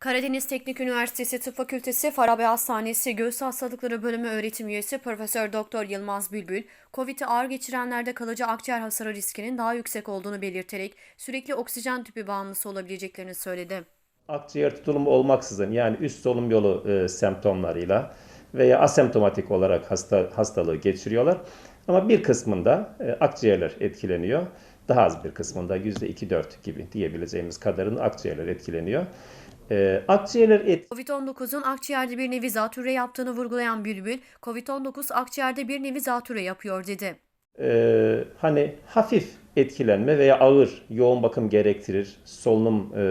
Karadeniz Teknik Üniversitesi Tıp Fakültesi Farabi Hastanesi Göğüs Hastalıkları Bölümü öğretim üyesi Profesör Doktor Yılmaz Bülbül, COVID'i ağır geçirenlerde kalıcı akciğer hasarı riskinin daha yüksek olduğunu belirterek sürekli oksijen tüpü bağımlısı olabileceklerini söyledi. Akciğer tutulumu olmaksızın yani üst solunum yolu e, semptomlarıyla veya asemptomatik olarak hasta hastalığı geçiriyorlar. Ama bir kısmında e, akciğerler etkileniyor. Daha az bir kısmında %2-4 gibi diyebileceğimiz kadarın akciğerler etkileniyor. E, akciğerler et, Covid-19'un akciğerde bir nevi zatürre yaptığını vurgulayan Bülbül, Covid-19 akciğerde bir nevi zatürre yapıyor dedi. e, hani hafif etkilenme veya ağır yoğun bakım gerektirir, solunum e,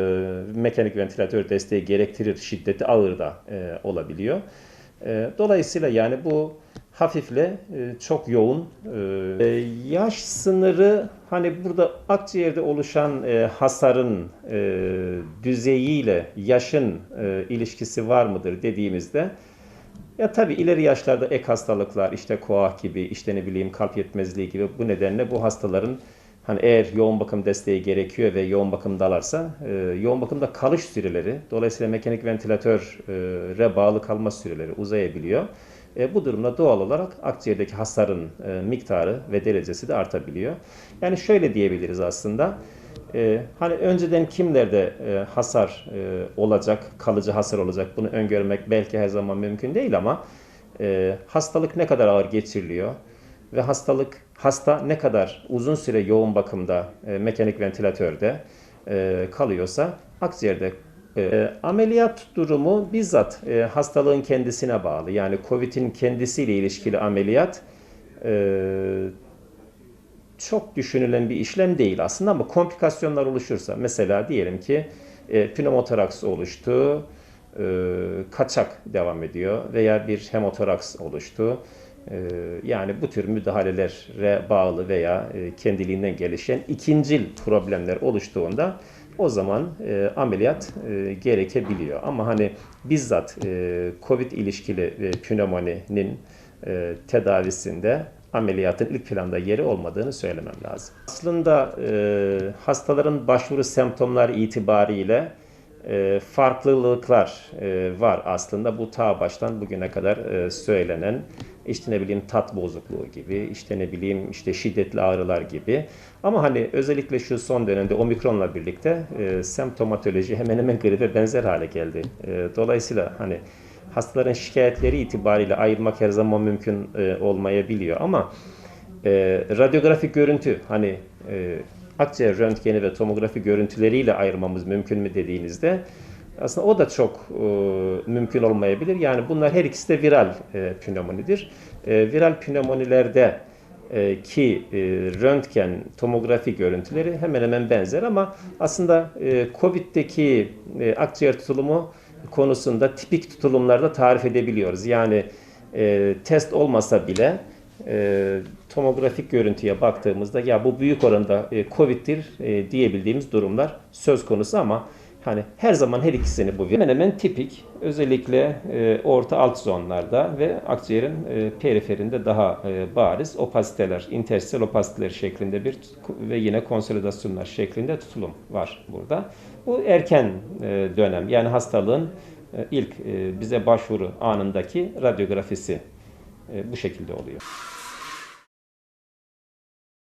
mekanik ventilatör desteği gerektirir, şiddeti ağır da e, olabiliyor. E, dolayısıyla yani bu hafifle e, çok yoğun e, yaş sınırı hani burada akciğerde oluşan e, hasarın e, düzeyiyle yaşın e, ilişkisi var mıdır dediğimizde ya tabii ileri yaşlarda ek hastalıklar işte koah gibi işte ne bileyim kalp yetmezliği gibi bu nedenle bu hastaların hani eğer yoğun bakım desteği gerekiyor ve yoğun bakımdalarsa e, yoğun bakımda kalış süreleri dolayısıyla mekanik ventilatöre bağlı kalma süreleri uzayabiliyor. E, bu durumda doğal olarak akciğerdeki hasarın e, miktarı ve derecesi de artabiliyor. Yani şöyle diyebiliriz aslında. E, hani önceden kimlerde e, hasar e, olacak, kalıcı hasar olacak bunu öngörmek belki her zaman mümkün değil ama e, hastalık ne kadar ağır geçiriliyor ve hastalık hasta ne kadar uzun süre yoğun bakımda e, mekanik ventilatörde e, kalıyorsa akciğerde e, ameliyat durumu bizzat e, hastalığın kendisine bağlı. Yani COVID'in kendisiyle ilişkili ameliyat e, çok düşünülen bir işlem değil aslında ama komplikasyonlar oluşursa mesela diyelim ki e, pneumotoraks oluştu, e, kaçak devam ediyor veya bir hemotoraks oluştu. E, yani bu tür müdahalelere bağlı veya e, kendiliğinden gelişen ikincil problemler oluştuğunda o zaman e, ameliyat e, gerekebiliyor. Ama hani bizzat e, COVID ilişkili e, pneumoninin e, tedavisinde ameliyatın ilk planda yeri olmadığını söylemem lazım. Aslında e, hastaların başvuru semptomlar itibariyle e, farklılıklar e, var aslında. Bu ta baştan bugüne kadar e, söylenen işte ne bileyim tat bozukluğu gibi, işte ne bileyim işte şiddetli ağrılar gibi. Ama hani özellikle şu son dönemde omikronla birlikte e, semptomatoloji hemen hemen gribe benzer hale geldi. E, dolayısıyla hani hastaların şikayetleri itibariyle ayırmak her zaman mümkün e, olmayabiliyor ama e, radyografik görüntü hani e, akciğer röntgeni ve tomografi görüntüleriyle ayırmamız mümkün mü dediğinizde aslında o da çok e, mümkün olmayabilir. Yani bunlar her ikisi de viral e, pneumonidir. E, viral pneumonilerde e, ki e, röntgen, tomografi görüntüleri hemen hemen benzer ama aslında e, COVID'deki e, akciğer tutulumu konusunda tipik tutulumlarda tarif edebiliyoruz. Yani e, test olmasa bile e, tomografik görüntüye baktığımızda ya bu büyük oranda e, COVID'dir e, diyebildiğimiz durumlar söz konusu ama hani her zaman her ikisini bu hemen hemen tipik özellikle e, orta alt zonlarda ve akciğerin e, periferinde daha e, bariz opasiteler, interstel opasiteler şeklinde bir ve yine konsolidasyonlar şeklinde tutulum var burada. Bu erken e, dönem yani hastalığın e, ilk e, bize başvuru anındaki radyografisi e, bu şekilde oluyor.